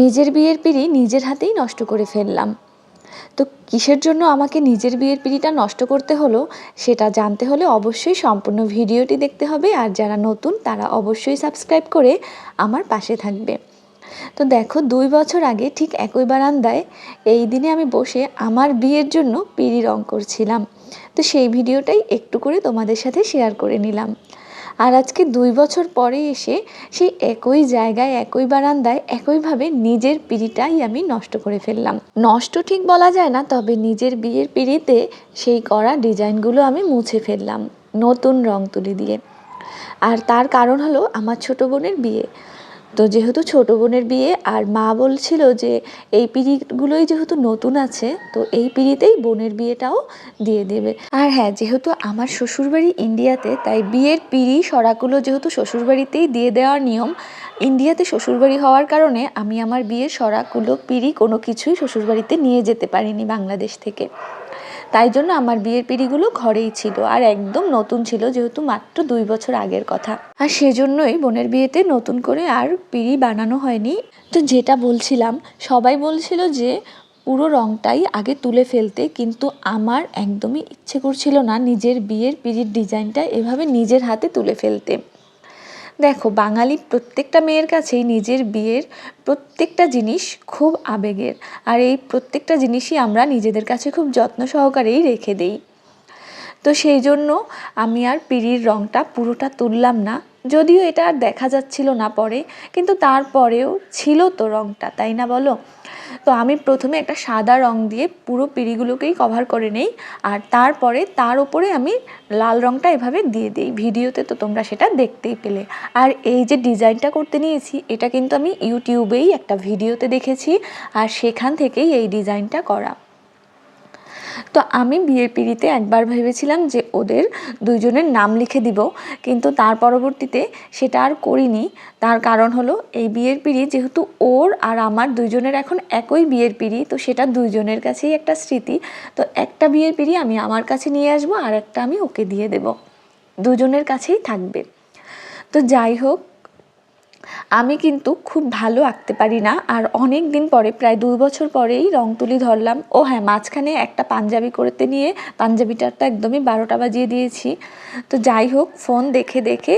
নিজের বিয়ের পিঁড়ি নিজের হাতেই নষ্ট করে ফেললাম। তো কিসের জন্য আমাকে নিজের বিয়ের পিঁড়িটা নষ্ট করতে হলো, সেটা জানতে হলে অবশ্যই সম্পূর্ণ ভিডিওটি দেখতে হবে, আর যারা নতুন তারা অবশ্যই সাবস্ক্রাইব করে আমার পাশে থাকবে। তো দেখো, দুই বছর আগে ঠিক একই বারান্দায় এই দিনে আমি বসে আমার বিয়ের জন্য পিঁড়ি রং করছিলাম। তো সেই ভিডিওটাই একটু করে তোমাদের সাথে শেয়ার করে নিলাম। আর আজকে দুই বছর পরে এসে সেই একই জায়গায়, একই বারান্দায়, একইভাবে নিজের পিঁড়িটাই আমি নষ্ট করে ফেললাম। নষ্ট ঠিক বলা যায় না, তবে নিজের বিয়ের পিঁড়িতে সেই করা ডিজাইনগুলো আমি মুছে ফেললাম, নতুন রং তুলি দিয়ে। আর তার কারণ হলো আমার ছোট বোনের বিয়ে। তো যেহেতু ছোটো বোনের বিয়ে, আর মা বলছিল যে এই পিঁড়িগুলোই যেহেতু নতুন আছে, তো এই পিঁড়িতেই বোনের বিয়েটাও দিয়ে দেবে। আর হ্যাঁ যেহেতু আমার শ্বশুরবাড়ি ইন্ডিয়াতে, তাই বিয়ের পিঁড়ি সরাগুলো যেহেতু শ্বশুরবাড়িতেই দিয়ে দেওয়ার নিয়ম, ইন্ডিয়াতে শ্বশুরবাড়ি হওয়ার কারণে আমি আমার বিয়ের সরাগুলো পিঁড়ি কোনো কিছুই শ্বশুরবাড়িতে নিয়ে যেতে পারিনি বাংলাদেশ থেকে। তাই জন্য আমার বিয়ের পিঁড়িগুলো ঘরেই ছিল আর একদম নতুন ছিল, যেহেতু মাত্র দুই বছর আগের কথা। আর সেজন্যই বোনের বিয়েতে নতুন করে আর পিঁড়ি বানানো হয়নি। তো যেটা বলছিলাম, সবাই বলছিল যে পুরো রংটাই আগে তুলে ফেলতে, কিন্তু আমার একদমই ইচ্ছে করছিল না নিজের বিয়ের পিঁড়ির ডিজাইনটা এভাবে নিজের হাতে তুলে ফেলতে। দেখো, বাঙালি প্রত্যেকটা মেয়ের কাছেই নিজের বিয়ের প্রত্যেকটা জিনিস খুব আবেগের। আর এই প্রত্যেকটা জিনিসই আমরা নিজেদের কাছে খুব যত্ন সহকারেই রেখে দেই। তো সেই জন্য আমি আর পিঁড়ির রঙটা পুরোটা তুললাম না। যদিও এটা আর দেখা যাচ্ছিল না পরে, কিন্তু তারপরেও ছিল তো রঙটা তাই না বলো? তো আমি প্রথমে একটা সাদা রং দিয়ে পুরো পিঁড়িগুলোকেই কভার করে নেই, আর তারপরে তার উপরে আমি লাল রংটা এভাবে দিয়ে দিই। ভিডিওতে তো তোমরা সেটা দেখতেই পেলে। আর এই যে ডিজাইনটা করতে নিয়েছি, এটা কিন্তু আমি ইউটিউবেই একটা ভিডিওতে দেখেছি, আর সেখান থেকেই এই ডিজাইনটা করা। তো আমি বিয়ের পিঁড়িতে একবার ভেবেছিলাম যে ওদের দুইজনের নাম লিখে দিব, কিন্তু তার পরবর্তীতে সেটা আর করিনি। তার কারণ হলো, এই বিয়ের পিঁড়ি যেহেতু ওর আর আমার দুইজনের এখন একই বিয়ের পিঁড়ি, তো সেটা দুইজনের কাছেই একটা স্মৃতি। তো একটা বিয়ের পিঁড়ি আমি আমার কাছে নিয়ে আসব আর একটা আমি ওকে দিয়ে দেব। দুজনের কাছেই থাকবে। তো যাই হোক আমি কিন্তু খুব ভালো আঁকতে পারি না। আর অনেক দিন পরে, প্রায় দুই বছর পরেই রং তুলি ধরলাম। ও হ্যাঁ মাঝখানে একটা পাঞ্জাবি করতে নিয়ে পাঞ্জাবিটার তো একদমই বারোটা বাজিয়ে দিয়েছি। তো যাই হোক, ফোন দেখে দেখে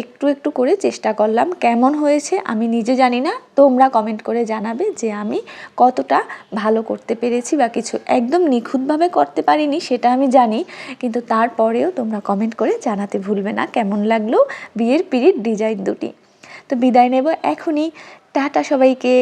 একটু একটু করে চেষ্টা করলাম। কেমন হয়েছে আমি নিজে জানি না। তোমরা কমেন্ট করে জানাবে যে আমি কতটা ভালো করতে পেরেছি বা কিছু একদম নিখুঁতভাবে করতে পারিনি, সেটা আমি জানি। কিন্তু তারপরেও তোমরা কমেন্ট করে জানাতে ভুলবে না। কেমন লাগল বিয়ের পিরিয়ড ডিজাইন দুটি? তো বিদায় নেব। এখনই টাটা সবাইকে।